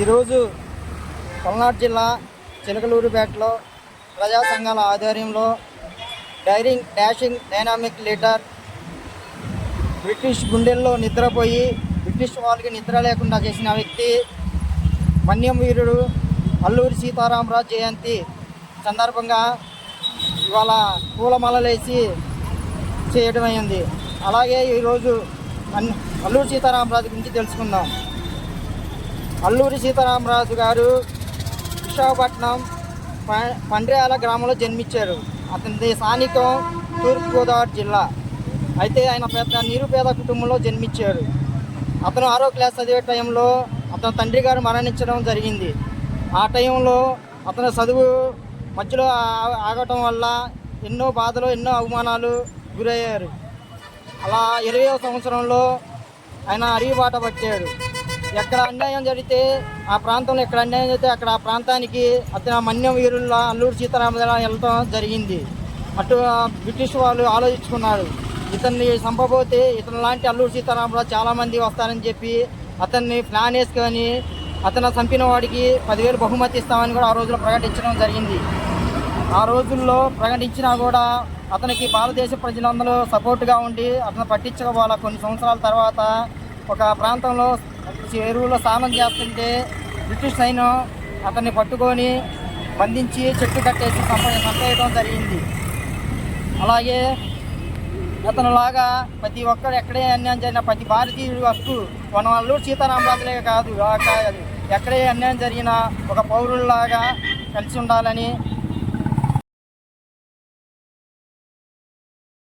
ఈరోజు పల్నాడు జిల్లా చిలకలూరుపేటలో ప్రజా సంఘాల ఆధ్వర్యంలో daring dashing dynamic leader British గుండెల్లో నిద్రపోయి బ్రిటిష్ వాళ్ళకి నిద్ర లేకుండా చేసిన వ్యక్తి మన్యం వీరుడు అల్లూరి సీతారామరాజు జయంతి సందర్భంగా ఇవాళ పూలమాలలేసి చేయడం అయింది అలాగే ఈరోజు అన్- అల్లూరి సీతారామరాజు గురించి తెలుసుకుందాం. అల్లూరి సీతారామరాజు గారు విశాఖపట్నం పండ్రియాల గ్రామంలో జన్మించారు. అతనిది స్థానికం తూర్పుగోదావరి జిల్లా. అయితే ఆయన పెద్ద నిరుపేద కుటుంబంలో జన్మించారు. అతను ఆరో క్లాస్ చదివే టైంలో అతని తండ్రి గారు మరణించడం జరిగింది. ఆ టైంలో అతను చదువు మధ్యలో ఆగటం వల్ల ఎన్నో బాధలు ఎన్నో అవమానాలు గురయ్యారు. అలా ఇరవై సంవత్సరంలో ఆయన అరిగిబాట పట్టాడు. ఎక్కడ అన్యాయం జరిగితే ఆ ప్రాంతంలో ఎక్కడ అన్యాయం జరిగితే అక్కడ ఆ ప్రాంతానికి అతను మన్యం వీరుల అల్లూరు సీతారామరాజు వెళ్ళటం జరిగింది. అటు బ్రిటిష్ వాళ్ళు ఆలోచించుకున్నారు. ఇతన్ని చంపబోతే ఇతను లాంటి అల్లూరు సీతారామరాజు చాలామంది వస్తారని చెప్పి అతన్ని ప్లాన్ వేసుకొని అతను చంపిన వాడికి పదివేలు బహుమతి ఇస్తామని కూడా ఆ రోజులో ప్రకటించడం జరిగింది. ఆ రోజుల్లో ప్రకటించినా కూడా అతనికి భారతదేశ ప్రజలందరూ సపోర్ట్గా ఉండి అతను పట్టించకపోవాల కొన్ని సంవత్సరాల తర్వాత ఒక ప్రాంతంలో చెరువులో స్నానం చేస్తుంటే బ్రిటిష్ సైన్యం అతన్ని పట్టుకొని బంధించి చెట్టు కట్టేసి చంప చంపేయడం జరిగింది. అలాగే అతనులాగా ప్రతి ఒక్కరు ఎక్కడే అన్యాయం జరిగిన ప్రతి భారతీయుడు హక్కు మన వాళ్ళు సీతారామరాజులే కాదు ఎక్కడే అన్యాయం జరిగినా ఒక పౌరుల్లాగా కలిసి ఉండాలని